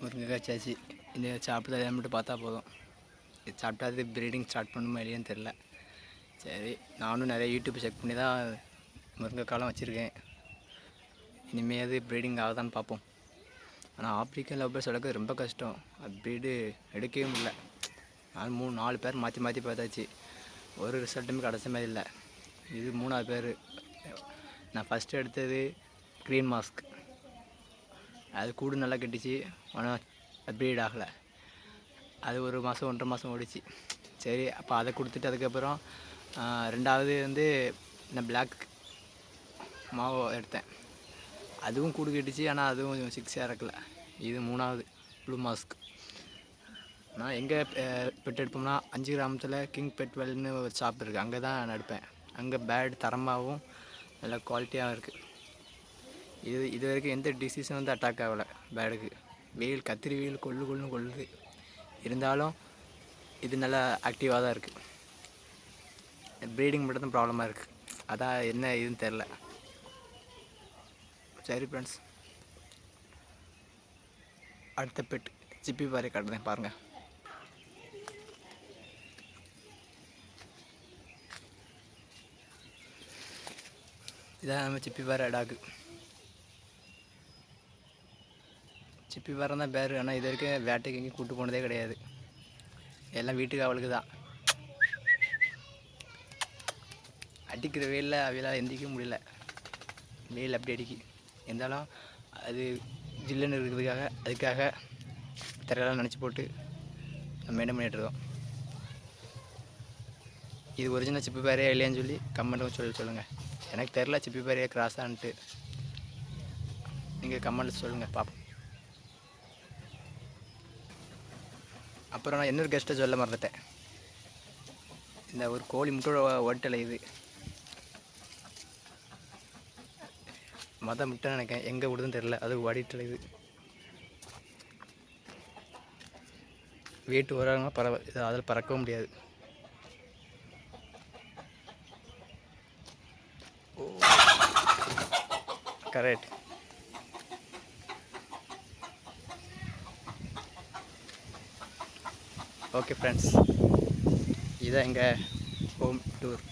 முருங்கைக்காய் சாச்சி. இந்த சாப்பிட்டு மட்டும் பார்த்தா போதும். இது சாப்பிட்டா அது ப்ரீடிங் ஸ்டார்ட் பண்ணுமா இல்லையான்னு தெரில சரி நானும் நிறைய யூடியூப் செக் பண்ணி தான் முருங்கைக்காலாம் வச்சுருக்கேன். இனிமேல் அது ப்ரீடிங் ஆகுதான்னு பார்ப்போம். ஆனால் ஆப்ரிக்கன் லவ் பேர்ட்ஸ் வளர்க்க ரொம்ப கஷ்டம். அது ப்ரீடு எடுக்கவே முடியல. நாலு மூணு நாலு பேர் மாற்றி மாற்றி பார்த்தாச்சு. ஒரு ரிசல்ட்டுமே கிடச்ச மாதிரி இல்லை. இது மூணாவது பேர். நான் ஃபஸ்ட்டு எடுத்தது க்ரீன் மாஸ்க் அது கூடு நல்லா கட்டிச்சு. ஆனால் ப்ரீட் ஆகலை. அது ஒரு மாதம் ஒன்றரை மாதம் ஓடிச்சு. சரி அப்போ அதை கொடுத்துட்டு அதுக்கப்புறம் ரெண்டாவது வந்து இந்த பிளாக் மாவு எடுத்தேன். அதுவும் கூடு கட்டிச்சு ஆனால் அதுவும் சிக்ஸாக இறக்கல. இது மூணாவது ப்ளூ மாஸ்க் நான் எங்கே பெட் எடுப்போம்னா அஞ்சு கிராமத்தில் கிங் பெட் வெல்னு ஒரு ஷாப் இருக்குது அங்கே தான் நான் எடுப்பேன். அங்கே பேட் தரமாகவும் நல்ல குவாலிட்டியாகவும் இருக்குது இது இது வரைக்கும் எந்த டிசீஸும் வந்து அட்டாக் ஆகலை. பேடுக்கு வெயில் கத்திரி வெயில் கொள்ளு கொள்ளுன்னு கொள்ளுது. இருந்தாலும் இது நல்லா ஆக்டிவாக தான் இருக்குது ப்ரீடிங் மட்டும் தான் ப்ராப்ளமாக இருக்குது அதான் என்ன இதுன்னு தெரில சரி ஃப்ரெண்ட்ஸ் அடுத்த பெட் சிப்பி பாறை காட்டுறேன் பாருங்கள் இதான் நம்ம சிப்பி பாறை டாக்கு சிப்பி பாரம் தான் பேர். ஆனால் இது வரைக்கும் வேட்டைக்கு எங்கேயும் கூட்டு போனதே கிடையாது. எல்லாம் வீட்டுக்கு அவளுக்கு தான். அடிக்கிற வெயிலில் அவையெல்லாம் எந்திக்க முடியல. வெயில் அப்படி அடிக்கி. இருந்தாலும் அது ஜில்லுன்னு இருக்கிறதுக்காக அதுக்காக திரையெல்லாம் நினச்சி போட்டு மெயின்டைன் பண்ணிட்டு இருக்கோம்? இது ஒரிஜினல் சிப்பி பேரையா இல்லையான்னு சொல்லி கமெண்ட்டும் சொல்லி சொல்லுங்கள் எனக்கு தெரில சிப்பி பேரையா கிராஸான்ட்டு நீங்கள் கமெண்ட் சொல்லுங்கள் பார்ப்போம் அப்புறம் நான் இன்னொரு கெஸ்ட்டை சொல்ல மறந்துட்டேன். இந்த ஒரு கோழி முட்டை ஓட்டலை இது. மத முட்டை நினைக்கிறேன். எங்கே விடுதுன்னு தெரில அது ஓடிட்டு இது. வீட்டு வராங்க பறவை இது அதில் பறக்கவும் முடியாது. கரெக்ட் ஓகே ஃப்ரெண்ட்ஸ் இதான் எங்கள் ஹோம் டூர்